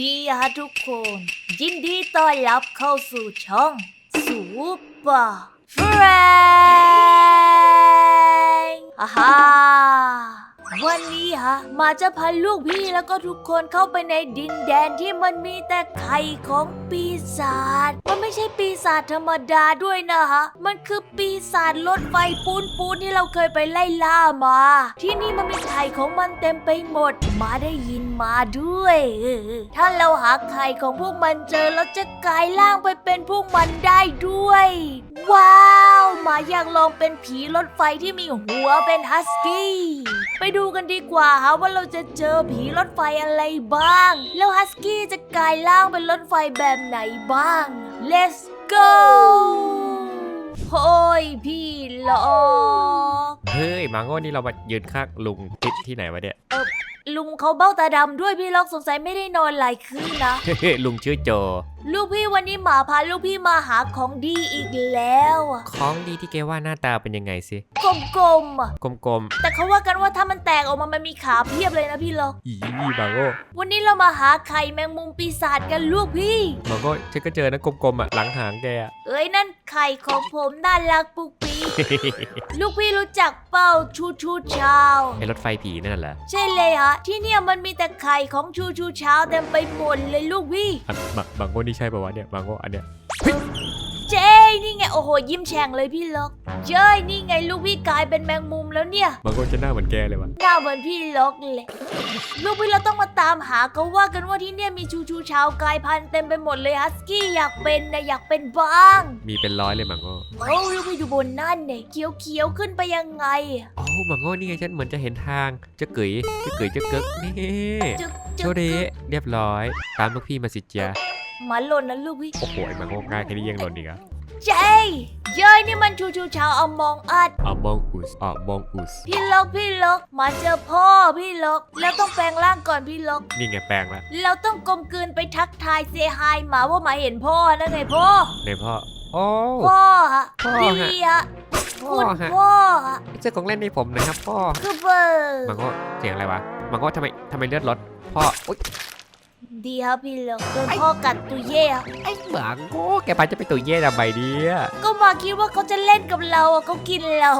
ดีฮะทุกคน ยินดีต้อนรับเข้าสู่ช่องสูปอร์เฟรนอ่าฮ่าวันนี้ฮะมาจะพาลูกพี่แล้วก็ทุกคนเข้าไปในดินแดนที่มันมีแต่ไข่ของปีศาจ มันไม่ใช่ปีศาจธรรมดาด้วยนะฮะ มันคือปีศาจรถไฟปูนปูนที่เราเคยไปไล่ล่ามา ที่นี่มันมีไข่ของมันเต็มไปหมด มาได้ยิน มาด้วยเออถ้าเราหาไข่ของพวกมันเจอเราจะกลายร่างไปเป็นพวกมันได้ด้วย ว้าวหมาอยากลองเป็นผีรถไฟที่มีหัวเป็นฮัสกี้ไปดูกันดีกว่าฮะว่าเราจะเจอผีรถไฟอะไรบ้าง แล้วฮัสกี้จะกลายร่างเป็นรถไฟแบบไหนบ้าง let's go โอ้ยพี่หลอก เฮ้ยมาโง่นี่เรามายืนข้างลุงติดที่ไหนวะเนี่ย ลุงเขาเบ้าตาดำด้วยพี่ล็อกสงสัยไม่ได้นอนหลายคืนนะ เฮ้ยลุงชื่อโจ ลูกพี่วันนี้หมาพาลูกพี่มาหาของดีอีกแล้วอะของดีที่แกว่าหน้าตาเป็นยังไงสิ กลมๆอะกลมแต่เขาว่ากันว่าถ้ามันแตกออกมามันมีขาเพียบเลยนะพี่ล็อก ๆ อีมาโง่วันนี้เรามาหาไข่แมงมุมปีศาจกันลูกพี่มาโง่ฉันก็เจอนะกลมๆอะหลังหางแกอะเอ้ยนั่นไข่ของผมน่ารักปุกปีลูกพี่รู้จักเป้าชูชูชาวไอรถไฟผีนั่นเหรอใช่เลยฮะที่เนี่ยมันมีแต่ไข่ของชูชูชาวเต็มไปหมดเลยลูกพี่ อะมามาโง่นี่ใช่ป่าวะเนี่ยมาโง่อันเนี้ยเจ้ย นี่ไงโอ้โหยิ้มแฉ่งเลยพี่ล็อกเจ้ยนี่ไงลูกพี่กลายเป็นแมงมุมแล้วเนี่ยมาโง่จะหน้าเหมือนแกเลยวะหน้าเหมือนพี่ล็อกเลยลูกพี่เราต้องมาตามหาเขาว่ากันว่าที่เนี่ยมีชูชูชาวกลายพันธุ์เต็มไปหมดเลยฮัสกี้อยากเป็นนะอยากเป็นบ้าง มีเป็นร้อยเลยมาโง่โอ้ลูกพี่ดูบนนั่นเนี่ยเขียวเขียวๆขึ้นไปยังไงอะโอ้มาโง่นี่ไงฉันเหมือนจะเห็นทางจะเกยจะเกยจะเกิกนี่จึ๊กโชจึ๊กเดเรียบร้อย ตามลูกพี่มาสิจ้าหมาหล่นนะลูกพี่ โอ้โหไอ้มาโง่ง่ายแค่นี้ยังหล่นอีกอะ เจ้ยเย้ยนี่มันชูชูชาวเอามองอัดอามองอุสอามองอุสพี่ล็อกพี่ล็อกมาเจอพ่อพี่ล็อกแล้วต้องแปลงร่างก่อนพี่ล็อกนี่ไงแปลงละเราต้องกลมกลืนไปทักทายเซฮายหมาว่าหมาเห็นพ่อนั่นไงพ่อ ในพ่อ โอ้ พ่อฮะพ่อพี่ฮะฮะพ่คุอณฮะพ่อฮะเจ้าของเล่นให้ผมนะครับพ่อคือเบอร์มังโง่เสียงอะไรวะมังโง่ทำไมทำไมเลือดลดพ่ออุ๊ย ดีครับพี่ล็อกโดนพ่อกัดตุยเย่อะไอ้มังโง่แกพาจะไปตัวเย่ทำไมเนี่ยก็มาคิดว่าเขาจะเล่นกับเราอะเขากินเรา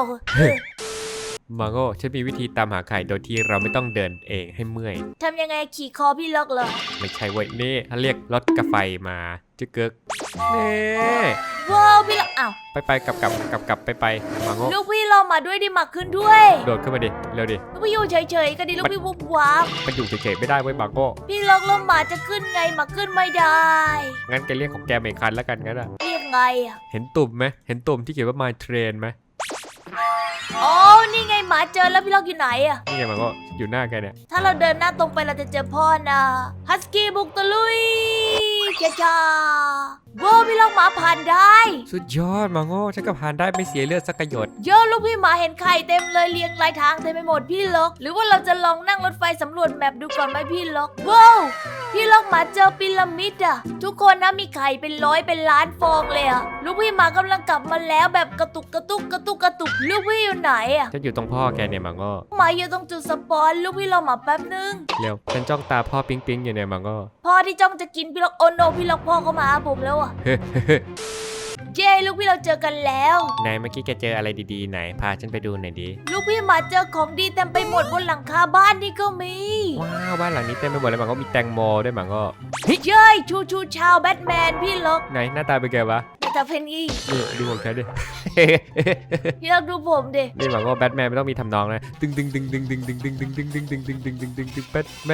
มังโง่ฉันมีวิธีตามหาไข่โดยที่เราไม่ต้องเดินเองให้เมื่อย ทำยังไงขี่คอพี่ล็อกเหรอ ไม่ใช่เว้ยนี่เขาเรียกรถกระไฟมาจึกเกิก นี่ว้าวพี่ล็อกอ้าวไปไปกลับกลับกลับกลับไปไปมังโง่ลูกพี่เรามาด้วยดิหมักขึ้นด้วยโดดขึ้นมาดิเร็วดิลูกพี่อยู่เฉยๆก็ดีลูกพี่วุบวับมันอยู่เฉยๆไม่ได้เว้ยมังโง่พี่ล็อกแล้วหมาจะขึ้นไงหมาขึ้นไม่ได้งั้นแกเรียกของแกไม่คันแล้วกันงั้นอะเรียกไงอะเห็นตุ่มไหมเห็นตุ่มที่เขียนว่า my train ไหม อ๋อนี่ไงหมาเจอแล้วพี่ล็อกอยู่ไหนอะนี่ไงมังโง่อยู่หน้าแกเนี่ยถ้าเราเดินหน้าตรงไปเราจะเจอพ่อนะฮัสกี้บุกตะลุยจ้าจ้าว้าวพี่ล็อกหมาผ่านได้สุดยอดมังโง่ฉันก็ผ่านได้ไม่เสียเลือดสักกระหยดเยอะลูกพี่หมาเห็นไข่เต็มเลยเรียงรายทางเต็มไปหมดพี่ล็อก หรือว่าเราจะลองนั่งรถไฟสำรวจแมปดูก่อนไหมพี่ล็อกว้าว พี่ล็อกหมาเจอพีระมิดอะทุกคนนะมีไข่เป็นร้อยเป็นล้านฟองเลยอะลูกพี่หมากำลังกลับมาแล้วแบบกระตุกกระตุกกระตุกกระตุกลูกพี่อยู่ไหนอะฉันอยู่ตรงพ่อแกเนี่ยมังโง่หมาอยู่ตรงจุดสปอนลูกพี่รอหมาแป๊บนึง เร็วฉันจ้องตาพ่อปิ๊งปิ๊งอยู่เนี่ยมังโง่พ่อที่จ้องจะกินพี่ล็อกโอโนพี่ล็อกพ่อเขามาหาผมแล้วอะ เฮ้เฮ้เฮ้เย้ลูกพี่เราเจอกันแล้ว ไหนเมื่อกี้แกเจออะไรดีๆ ไหนพาฉันไปดูหน่อยดิลูกพี่หมาเจอของดีเต็มไปหมดบนหลังคาบ้านนี่ก็มีว้าวบ้านหลังนี้เต็มไปหมดเลยมังโง่มีแตงโมด้วยมังโง่เย้ยชูชูชาวแบทแมนพี่ล็อกไหนหน้าตาเป็นไงวะ แต่เพนอีนี่ดูของฉันดิ พี่ล็อกดูผมดินี่มังโง่แบทแมนไม่ต้องมีทำนองนะตึงตึงตึงตึงตึงตึงตึงตึงตึงตึงตึงตึงตึงตึงตึงตึงแบทแม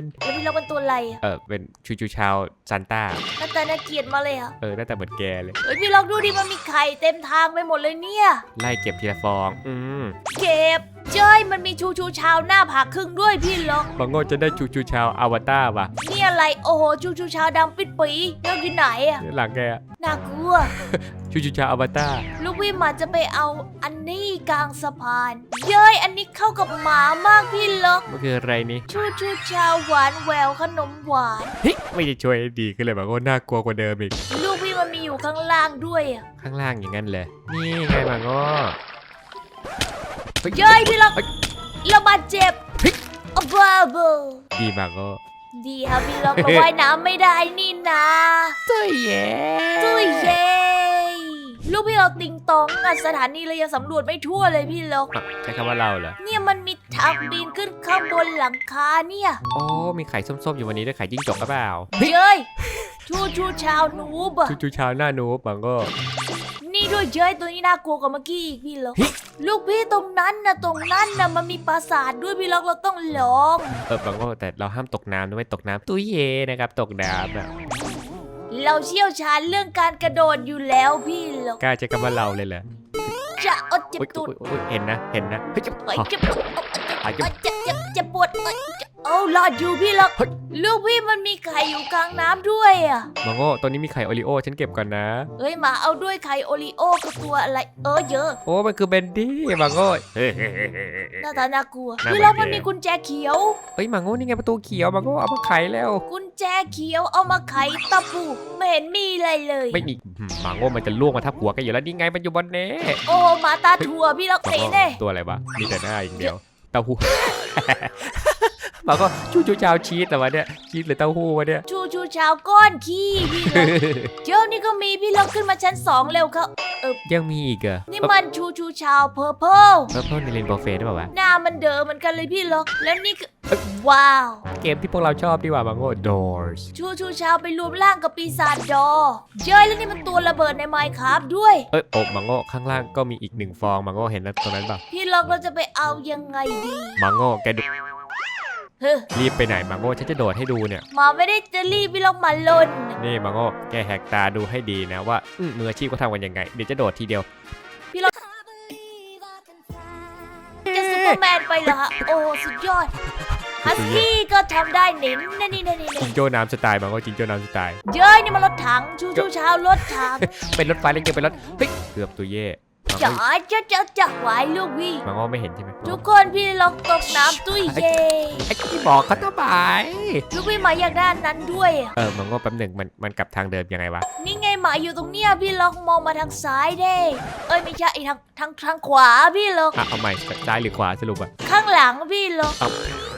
นแล้วพี่ล็อกเป็นตัวอะไรอะเออเป็นชูชูชาวซานต้าหน้าตาน่าเกลียดมาเลยอะเออหน้าตาเหมือนแกเลย เฮ้ยพี่ล็อกดูดิมันมีไข่เต็มทางไปหมดเลยเนี่ย ไล่เก็บทีละฟอง อืมเก็บเจ้ยมันมีชูชูชาวหน้าผากครึ่งด้วยพี่ล็อกมังโง่จะได้ชูชูชาวอวตารว่ะนี่อะไรโอ้โหชูชูชาวดำปิดปีเลือกที่ไหนอะหลังแกน่ากลัว ชูชูชาวอวตารลูกพี่หมาจะไปเอาอันนี้กลางสะพาน เย้ยอันนี้เข้ากับหมามากพี่ล็อกมันคืออะไรนี่ชูชูชาวหวานแหววขนมหวานเฮ้ยไม่ได้ช่วยให้ดีขึ้นเลยมังโง่น่ากลัวกว่าเดิมอีก ลูกพี่มันมีอยู่ข้างล่างด้วยอะข้างล่างอย่างนั้นเลยนี่ไงมังโง่ฮ้ เย้ยพี่ล็อกเฮ้ยเราบาดเจ็บเฮ้ยอ้าวบ้าบอดีมังโง่ดีครับพี่ล็อกก็ว่ายน้ำไม่ได้นี่นะตุ้ยเย่ตุ้ยเย้ลูกพี่เราติงตองอะสถานีเรายังสำรวจไม่ทั่วเลยพี่ล็อกอะใช้คำว่าเราเหรอเนี่ยมันมีทางบินขึ้นข้างบนหลังคาเนี่ยโอ้มีไข่ส้มๆอยู่วันนี้ด้วยไข่จิ้งจกหรือเปล่าเย้ยชูชูชาวนูบอะจูๆชาวหน้านูบบังก็ นี่ด้วยเย้ยตัวนี้น่ากลัวกว่าเมื่อกี้อีกพี่ล็อกลูกพี่ตรงนั้นนะตรงนั้นนะมันมีปราสาทด้วยพี่ล็อกเราต้องลองเออบังก็แต่เราห้ามตกน้ำนะไม่ตกน้ำตุ้ยเย่นะครับ ตกน้ำอะเราเชี่ยวชาญเรื่องการกระโดดอยู่แล้วพี่ล็อกกล้าใช้คำว่าเราเลยเหรอจะอดเจ็บอุ๊ยตูดอุ๊ยอุ๊ยเห็นนะเห็นนะเฮ้ยจะเอ้ยอ๋อเจ็บ ปวดหายเอ้จะยเจ็บเจ็บเจ็บปวดเอ้ยเจ็บเอารอดอยู่พี่ล็อกเฮ้ยลูกพี่มันมีไข่อยู่กลางน้ำด้วยอะบังก็ตอนนี้มีไข่โอริโอฉันเก็บก่อนนะ เอ้ยมาเอาด้วยไข่โอริโอคือตัวอะไร เออเยอะ โอ้มันคือเบนดี้บังก็เฮ้ย หน้าตาน่ากลัวน่าพี่ล็อกบัมันนเทิงมีกุญแจเขียวเฮ้ยมังโง่นี่ไงประตูเขียวมังโง่เอามาไขแล้ว กุญแจเขียวเอามาไขตะปูไม่เห็นมีอะไรเลย ไม่มีหืมมังโง่มันจะล่วงมาทับหัวกันอยู่แล้วนี่ไงมันอยู่บนเน่โอ้หมาตาถั่วพี่ล็อกมังเตะโง่เน่ตัวอะไรวะมีแต่หน้าอย่างเดียว เต้าหู้มังก็ชูชูชาวชีสแต่วะเนี่ยชีสหรือเต้าหู้วะเนี่ย ชูชูชาวก้อนขี้พี่ล็อกเจ้านี่ก็มีพี่ล็อกขึ้นมาชั้นสองเร็วเขายังมีอีกเหรอนี่มันชูชูชาวเพอร์เพลเพิ่มเพิ่มในเรนโบว์เฟสได้ป่าวะหน้ามันเดิมเหมือนกันเลยพี่ล็อกแล้วนี่คือ ว้าว เกมที่พวกเราชอบดีกว่ามังโง่ Doors ชูชูชาวไปรวมร่างกับปีศาจดอเจ้ยแล้วนี่มันตัวระเบิดในไมค์ครับด้วย เอ้ยโอ้มังโง่ข้างล่างก็มีอีกหนึ่งฟองมังโง่เห็นแล้วตรงนั้นเปล่าพี่ล็อกเราจะไปเอายังไงดีมังโง่แกดูเฮ้อรีบไปไหนมังโง่ฉันจะโดดให้ดูเนี่ย หมาไม่ได้จะรีบพี่ล็อกมาลน นี่มังโง่แกแหกตาดูให้ดีนะว่าอื้อมืออาชีพเขาทำกันยังไงเดี๋ยวจะโดดทีเดียว จะซูเปอร์แมนไปเหรอฮะโอ้ สุดยอด ฮัสกี้ก็ทำได้เน้นนี่นี่นี่นี่จิงโจ้น้ำสไตล์มังโง่จิงโจ้น้ำสไตล์เจ้ยนี่มันรถถังชูชูชาวรถถังเป็นรถไฟเล็กเกินเป็นรถเฮ้ยเกือบตัวเย่มังจ๋าโง่จะจะจะไว้ลูกพี่มังโง่ไม่เห็นใช่ไหมทุกคนพี่ล็อกตกน้ำตุ้ยเย่ไอ้ที่บอกเขาทำไมลูกพี่หมาอยากได้อันนั้นด้วยอะเออมังโง่แป๊บหนึ่งมันมันกลับทางเดิมยังไงวะนี่ไงหมาอยู่ตรงเนี้ยพี่ล็อกมองมาทางซ้ายเด้เอ้ยไม่ใช่ทางทางทางขวาพี่ล็อกอะเอาใหม่ซ้ายหรือขวาสรุปอะข้างหลังพี่ล็อก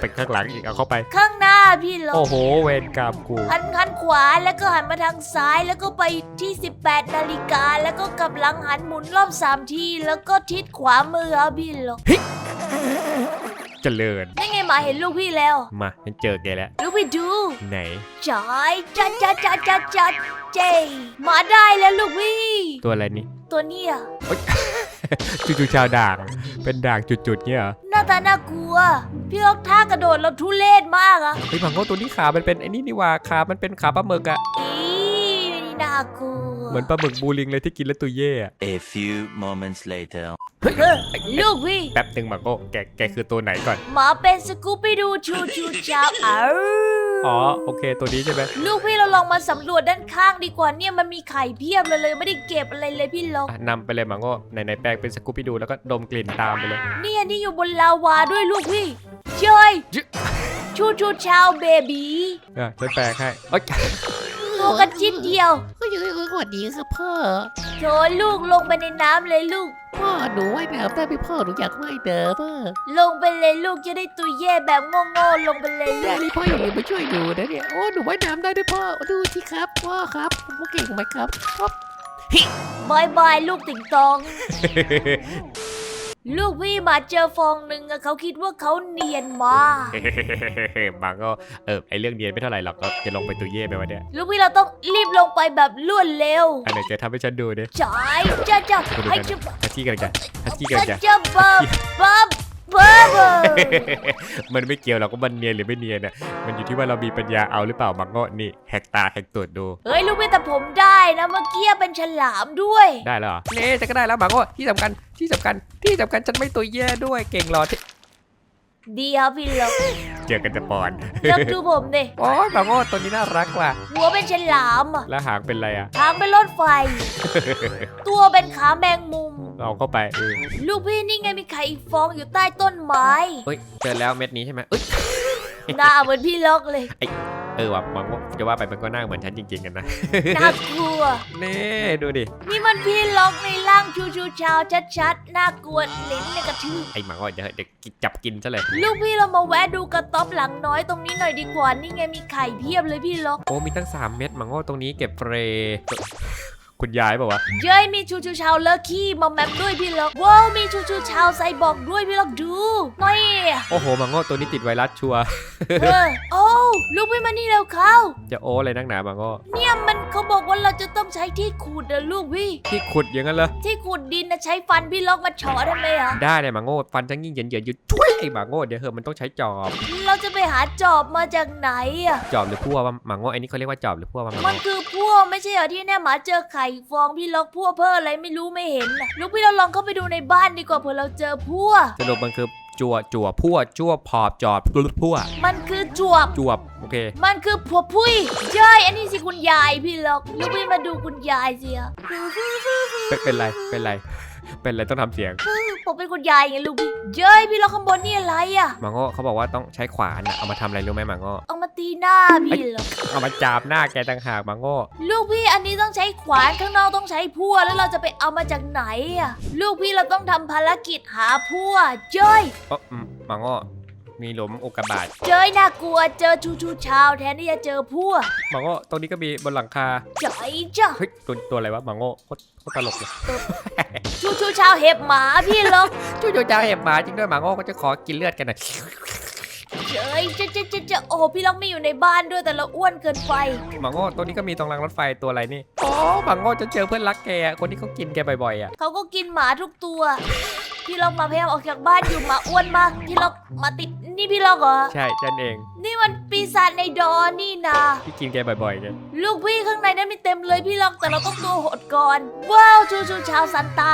ไปข้างหลังอีกเอาเข้าไป ข้างหน้าพี่ล็อกโอ้โหเวรกรรมกูหันหันขวาแล้วก็หันมาทางซ้ายแล้วก็ไปที่ 18 นาฬิกาแล้วก็กลับหลังหันหมุนรอบสามทีแล้วก็ทิศขวามือครับพี่ล็อก เจริญนี่ไงหมาเห็นลูกพี่แล้ว มาฉันเจอแกแล้ว ลูกพี่ดูไหนจอยจัดจัดจัดจัดจัดเจหมาได้แล้วลูกพี่ ตัวอะไรนี่ตัวเนี้ยจู่ๆชาวด่าง เป็นด่างจุดๆเนี่ยเหรอหน้าตาน่ากลัว พี่ล็อกท่ากระโดดเราทุเรศมากอะเฮ้ยมังโง่ตัวนี้ขา มันเป็นไอ้นี่นี่หว่าขา มันเป็นขาปลาหมึกอะอี นี่น่ากลัว เหมือนปลาหมึกบูริงเลยที่กินแล้วตัวเย่อะ A few moments later. เออลูกพี่แป๊บหนึ่งมังโง่แกแกคือตัวไหนก่อน หมาเป็นสกูปปี้ดูชูชูชาวเอ้าอ๋อโอเค ตัวนี้ใช่ไหมลูกพี่เราลองมาสำรวจด้านข้างดีกว่าเนี่ยมันมีไข่เพียบเลยเลยไม่ได้เก็บอะไรเลยพี่ล็อกอะนำไปเลยมังโง่ไหนๆแปลงเป็นสกูปปี้ดูแล้วก็ดมกลิ่นตามไปเลย เนี่ยนี่อยู่บนลาวาด้วยลูกพี่เจยยึชูชูชาวเบบีอะฉันแปลงให้เอ้ย ตัวกันชิ้นเดียวก็ยังสวัสดีครับพ่อโถลูกลงไปในน้ำเลยลูก พ่อหนูว่ายน้ำได้ไหมพ่อหนูอยากว่ายน้ำอะลงไปเลยลูกจะได้ตัวแย่แบบโง่ๆลงไปเลยลูแต่กนี่พ่ออย่าลืมมาช่วยหนูนะเนี่ยโอ้หนูว่ายน้ำได้ด้วยพ่อดูสิครับพ่อครับพ่อเก่งไหมครับพ่อบายบายลูกติ่งตอง ลูกพี่มาเจอฟองหนึ่งอะเขาคิดว่าเขาเนียนมากมังโง่เออไอเรื่องเรียนไม่เท่าไหร่หรอกเราจะลงไปตัวเย่ไปวันเนี้ยลูกพี่เราต้องรีบลงไปแบบรวดเร็วอันไหนจะทำให้ฉันดูดิจ่ายจ้าจ้าให้จะฮัสกี้กันจ้ะฮัสกี้กันจะจ้ะจะบับ บับบับมันไม่เกี่ยวหรอกว่ามันเนียนหรือไม่เนียนอะมันอยู่ที่ว่าเรามีปัญญาเอาหรือเปล่ามังโง่นี่แหกตาแหกตรวจดู เฮ้ยลูกพี่แต่ผมได้นะเมื่อกี้เป็นฉลามด้วย ได้แล้วเหรอ เน่จะก็ได้แล้วมังโง่ที่สำคัญที่สำคัญที่สำคัญฉันไม่ตัวแย่ด้วยเก่งหรอที่ ดีครับพี่ล็อกเจอกันจะปอนเลิกดูผมดิโอ้ยมังโง่ตัวนี้น่ารักว่ะหัวเป็นฉลามอะแล้วหางเป็นอะไรอะทางเป็นรถไฟ ตัวเป็นขาแมงมุมเอาเข้าไปเออลูกพี่นี่ไงมีไข่อีกฟองอยู่ใต้ต้นไม้เฮ้ยเจอแล้วเม็ดนี้ใช่ไหมเอ้ยหน้าเหมือนพี่ล็อกเลย เออว่ะมังโง่จะว่าไปมันก็หน้าเหมือนฉันจริงๆกันนะ น่ากลัวนี่ดูดิ นี่มันพี่ล็อกในร่างชูชูชาวชัดๆ น่ากลัวลิ้นในกระทืบไอ้มังโง่เดี๋ยวเดี๋ยวจับกินซะเลย ลูกพี่เรามาแวะดูกระต๊อบหลังน้อยตรงนี้หน่อยดีกว่า นี่ไงมีไข่เพียบเลยพี่ล็อก โอ้มีตั้ง 3 เม็ดมังโง่ตรงนี้เก็บเฟรย์ คุณยายบอกว่าวะเย้ยมีชูชูชาวเลอะขี้มาแมมด้วยพี่ล็อกว้าวมีชูชูชาวใส่บอกด้วยพี่ล็อกดูน้อยโอ้โหมังโง่ตัวนี้ติดไวรัสชัวร์เออโอ้ลูกพี่มานี่เร็วเข้าจะโอ้เลยนักหนามังโง่เนี่ยมันเขาบอกว่าเราจะต้องใช้ที่ขุดนะลูกพี่ ที่ขุดอย่างนั้นเหรอที่ขุดดินนะใช้ฟันพี่ล็อกมาเฉาะได้ไหมอะได้เลยมังโง่ฟันทั้งยิ่งเหยินเหยินๆอยู่ช่วยไอ้มังโง่เดี๋ยวเหอะมันต้องใช้จอบ เราจะไปหาจอบมาจากไหนอะจอบหรือพั่วว่ามังโง่ไอ้นี่เขาเรียกว่าจอบหรือพั่วว่ามังมันโง่คือพวกไม่ใช่เหรอที่แน่หมาเจอไข่ฟองพี่ล็อกพวกเพื่ออะไรไม่รู้ไม่เห็นน่ะลูกพี่เราลองเข้าไปดูในบ้านดีกว่าเผื่อเราเจอพวกสรุปมันคือจั่วจั่วพั่วจั่วพอบจอบพั่วมันคือจวบ จวบโอเค มันคือผัวพุ้ยเจ้ยอันนี้สิคุณยายพี่ล็อกลูกพี่มาดูคุณยายสิอะ เป็นเป็นไรเป็นไร เป็นไรต้องทำเสียงผมเป็นคุณยายไงลูกพี่เจ้ยพี่ล็อกข้างบนนี่อะไรอะมังโง่เขาบอกว่าต้องใช้ขวานอะเอามาทำอะไรรู้ไหมมังโง่เอามาตีหน้าพี่ล็อกเอามาจาบหน้าแกต่างหากมังโง่ลูกพี่อันนี้ต้องใช้ขวานข้างนอกต้องใช้พั่วแล้วเราจะไปเอามาจากไหนอะลูกพี่เราต้องทำภารกิจหาพั่วเจ้ยเอออืมมังโง่ มีหลุมอุกกาบาตเจ้ยน่ากลัวเจอชูชูชาวแทนที่จะเจอพั่วมังโง่ตรงนี้ก็มีบนหลังคาเจ้ยจ้ะเฮ้ยตัวตัวอะไรวะมังโง่โคตรโคตรตลกเลยชูชูชาวเห็บหมาพี่ล็อกจู่ๆจะเห็บหมาจริงด้วยมังโง่ก็จะขอกินเลือดกันหน่อยเจ้ยจะจะจะจะโอ้พี่ล็อกไม่อยู่ในบ้านด้วยแต่เราอ้วนเกินไปมังโง่ตัวนี้ก็มีตรงรางรถไฟตัวอะไรนี่โอ้มังโง่จะเจอเพื่อนรักแกอะคนที่เขากินแกบ่อยๆอะเขาก็กินหมาทุกตัว พี่ล็อกมาพยายามออกจากบ้านอยู่หมาอ้วนมาก พี่ล็อกมาติดนี่พี่ล็อกเหรอ ใช่ฉันเอง นี่มันปีศาจในดอนี่นาที่กินแกบ่อยๆไงลูกพี่ข้างในนั้นมีเต็มเลยพี่ล็อกแต่เราต้องตัวหดก่อน ว้าวชูชูชาวซันตา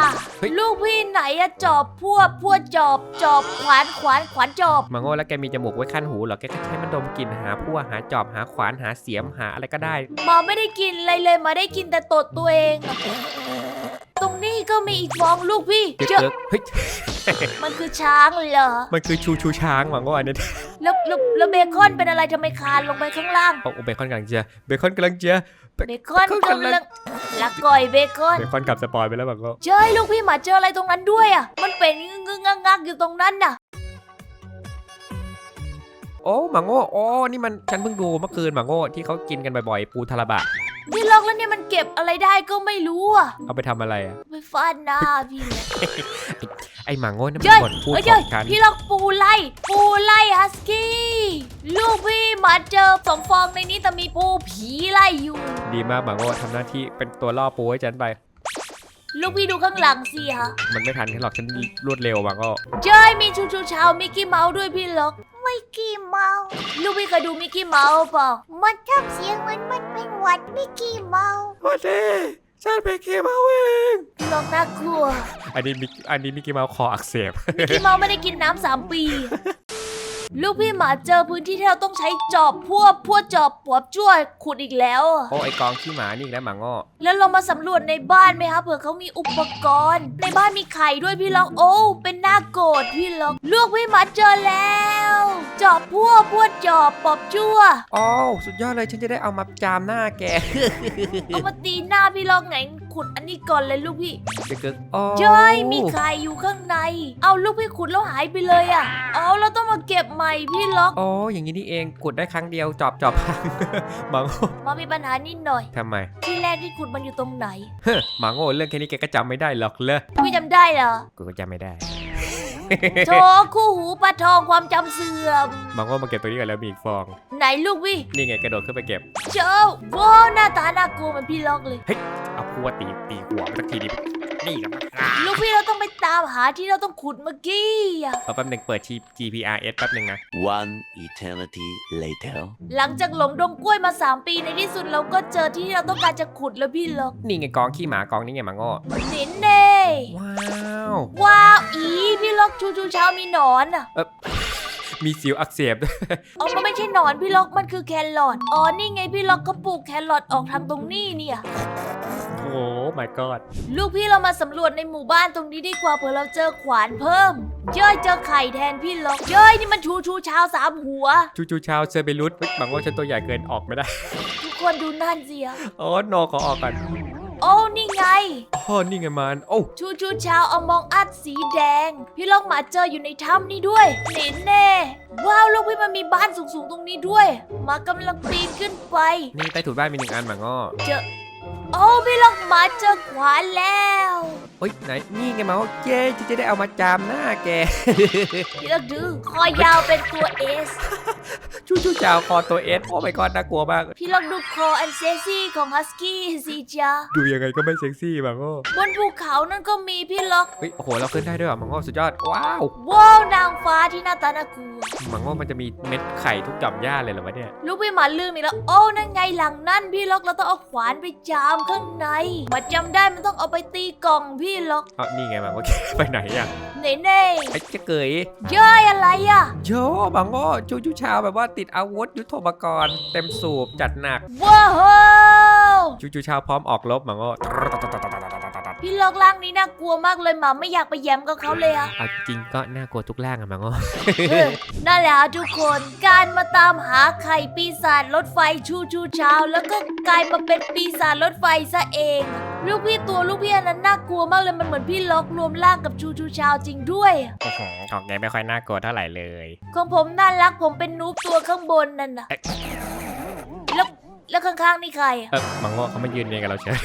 ลูกพี่ไหนอะจอบพวกพวกจอบจอบขวานขวานขวานจอบมังโง่แล้วแกมีจมูกไว้ขั้นหูเหรอแกก็ใช้มันดมกลิ่นหาพั่วหาจอบหาขวานหาเสียมหาอะไรก็ได้หมาไม่ได้กินอะไรเลยหมาได้กินแต่ตดตัวเองอะ ตรงนี้ก็มีอีกฟองลูกพี่เยเจออะๆเฮ้ยมันคือช้างเหรอ มันคือชูชูช้างมังโง่อันนี้แล้วแล้วแล้วเบคอนเป็นอะไรทำไมคานลงไปข้างล่างโอ้เบคอนกำลังเจียเบคอนกำลังเจียเบคอนเบคอนกำลังลักก่อยเบคอน เบคอนกลับสปอยไปแล้วมังโง่เจ้ยลูกพี่หมาเจออะไรตรงนั้นด้วยอะ มันเป็นงึงงักงักอยู่ตรงนั้นน่ะ โอ้มังโง่โอ้นี่มันฉันเพิ่งดูเมื่อคืนมังโง่ที่เขากินกันบ่อยๆปูทาราบะ พี่ล็อกแล้วเนี่ยมันเก็บอะไรได้ก็ไม่รู้อะเอาไปทำอะไรอะไปฟาดหน้าพี่เลย ไอ้มังโง่นั่นเจ้เป็นยบทพูดเอ้ยขเจ้อยงฉันพี่ล็อกปูไล่ปูไล่ฮัสกี้ลูกพี่หมาเจอสมฟองในนี้แต่มีปูผีไล่อยู่ ดีมากมังโง่ทำหน้าที่เป็นตัวล่อปูให้ฉันไป ลูกพี่ดูข้างหลังสิฮะมันไม่ทันฉันหรอกฉันรวดเร็วมังโง่เจ้ยมีชูชูชาวมิกกี้เมาส์ด้วยพี่ล็อก มิกกี้เมาส์ลูกพี่เคยดูมิกกี้เมาส์เปล่ามันทำเสียงเหมือนมันเป็นหวัดมิกกี้เมาส์โอ้เด้ฉันเป็นเคมาเองพี่ล็อกน่ากลัวอันนี้มิกอันนี้มิกกี้เมาส์คออักเสบ มิกกี้เมาส์ไม่ได้กินน้ำสามปี ลูกพี่หมาเจอพื้นที่ที่เราต้องใช้จอบพวกพวกจอบปวบจ้วขุดอีกแล้วอะโอ้ไอกองขี้หมานี่อีกแล้วมังโง่แล้วเรามาสำรวจในบ้านไหมคะเผื่อเขามีอุปกรณ์ ในบ้านมีไข่ด้วยพี่ล็อกโอ้ เป็นหน้าโกรธพี่ล็อก ลูกพี่หมาเจอแล้ว จอบพวกพวกจอบปอบจ้วโอ้สุดยอดเลยฉันจะได้เอามาจามหน้าแกเอามาตีหน้าพี่ล็อกไงขุดอันนี้ก่อนเลยลูกพี่เด็กๆโอ้เจ้ยมีไข่อยู่ข้างใน เอาลูกพี่ขุดแล้วหายไปเลยอะ เอาเราต้องมาเก็บใหม่พี่ล็อกโอ้อย่างนี้นี่เองขุดได้ครั้งเดียวจอบจอบพังมังโง่มามีปัญหานิดหน่อยทำไม ที่แรกที่ขุดมันอยู่ตรงไหนเฮ้อมังโง่เรื่องแค่นี้แกก็จำไม่ได้หรอกเลยพี่จำได้เหรอกูก็จำไม่ได้ โถคู่หูปลาทองความจำเสื่อมมังโง่มาเก็บตัวนี้ก่อนแล้วมีอีกฟอง ไหนลูกพี่นี่ไงกระโดดขึ้นไปเก็บ เจ้าว้าวหน้าตาน่ากลัวเหมือนพี่ล็อกเลยเอาพัวตีตีหัวมันสักทีดิ นี่ครับลูกพี่เราต้องไปตามหาที่เราต้องขุดเมื่อกี้อะเอาแป๊บหนึงเปิดชี GPRS แป๊บหนึงนะ One eternity later. หลังจากหลงดงกล้วยมา3ปีในที่สุดเราก็เจอที่ที่เราต้องการจะขุดแล้วพี่ล็อกนี่ไงกองขี้หมากองนี้ไงมังโง่นินเน่ว้า วว้าวอีพี่ล็อกชูชูเช้ามีหนอนอะมีสิวอักเสบด้วยอ๋อมันไม่ใช่หนอนพี่ล็อกมันคือแครอทอ๋อนี่ไงพี่ล็อกก็ปลูกแครอทออกทางตรงนี้เนี่ย โอ้โห my god ลูกพี่เรามาสำรวจในหมู่บ้านตรงนี้ดีกว่าเผื่อเราเจอขวานเพิ่ม เย้ยเจอไข่แทนพี่ล็อกเย้ยนี่มันชูชูชาวสามหัว จูจูชาวเซอร์เบรุสเฮ้ยบางว่าฉันตัวใหญ่เกินออกไม่ได้ ทุกคนดูนั่นสิอะ โอ้โนขอออกก่อน โอ้นี่ไงพ่อนี่ไงมันโอ้ชูชูชาวเอามองอัดสีแดง พี่ล็อกหมาเจออยู่ในถ้ำนี่ด้วยนี่แน่ว้าวลูกพี่มันมีบ้านสูงๆตรงนี้ด้วยหมากำลังปีนขึ้นไป นี่ใต้ถุนบ้านมีหนึ่งอันหมาง้อเจอโอ้พี่ล็อกหมาเจอขวานแล้วเฮ้ยไหนนี่ไงเมาเจ๊จะได้เอามาจามหน้าแกพี่ล็อกดื้อคอยาวเป็นตัวเอสจูจูชาวคอตัวเอสโอ้ my god น่ากลัวมาก พี่ล็อกดูคออันเซ็กซี่ของฮัสกี้สิจ้าดูยังไงก็ไม่เซ็กซี่หมาง้อบนภูเขานั่นก็มีพี่ล็อกเฮ้ยโอ้โหเราขึ้นได้ด้วยเหรอหมาง้อสุดยอดว้าวว้าวนางฟ้าที่หน้าตาน่ากลัวหมาง้อมันจะมีเม็ดไข่ทุกหย่อมหญ้าเลยเหรอวะเนี่ยลูกพี่หมาลืมอีกแล้วโอ้นั่นไงหลังนั่นพี่ล็อกเราต้องเอาขวานไปจามข้างในมาจำได้มันต้องเอาไปตีกล่องพี่ล็อกอ๋อนี่ไงหมาง้อไปไหนอะเน่เน่ไอ้เจ๊เกยๆเย้ยอะไรอะโยหมาง้อจูจูชาวแบบว่าติดอาวุธยุทโธปกรณ์เต็มสูบจัดหนักว้าวจูจูชาวพร้อมออกรบหมาง้อพี่ล็อกร่างนี้น่ากลัวมากเลยหมาไม่อยากไปแย้มกับเขาเลยอะเอาจริงก็น่ากลัวทุกร่างอะหมาง้อเออนั่นแหละฮะทุกคนการมาตามหาไข่ปีศาจรถไฟชูชูเช้าแล้วก็กลายมาเป็นปีศาจรถไฟซะเอง ลูกพี่ตัวลูกพี่อันนั้นน่ากลัวมากเลยมันเหมือนพี่ล็อกรวมร่างกับชูชูเช้าจริงด้วย โอ้โหออกไงไม่ค่อยน่ากลัวเท่าไหร่เลย ของผมน่ารักผมเป็นนูบตัวข้างบนนั่นน่ะแล้วแล้วข้างๆนี่ใครอะเออหมังง้อเขามายืนเรียงกับเราเฉย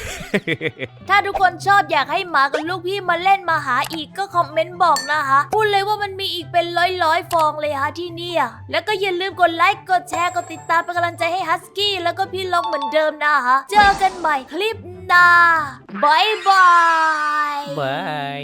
ถ้าทุกคนชอบอยากให้หมากับลูกพี่มาเล่นมาหาอีกก็คอมเมนต์บอกนะคะพูดเลยว่ามันมีอีกเป็นร้อยร้อยๆฟองเลยฮะที่เนี่ย แล้วก็อย่าลืมกดไลค์กดแชร์กดติดตามเป็นกำลังใจให้ฮัสกี้แล้วก็พี่ล็อกเหมือนเดิมนะคะเจอกันใหม่คลิป หน้าบายบายบาย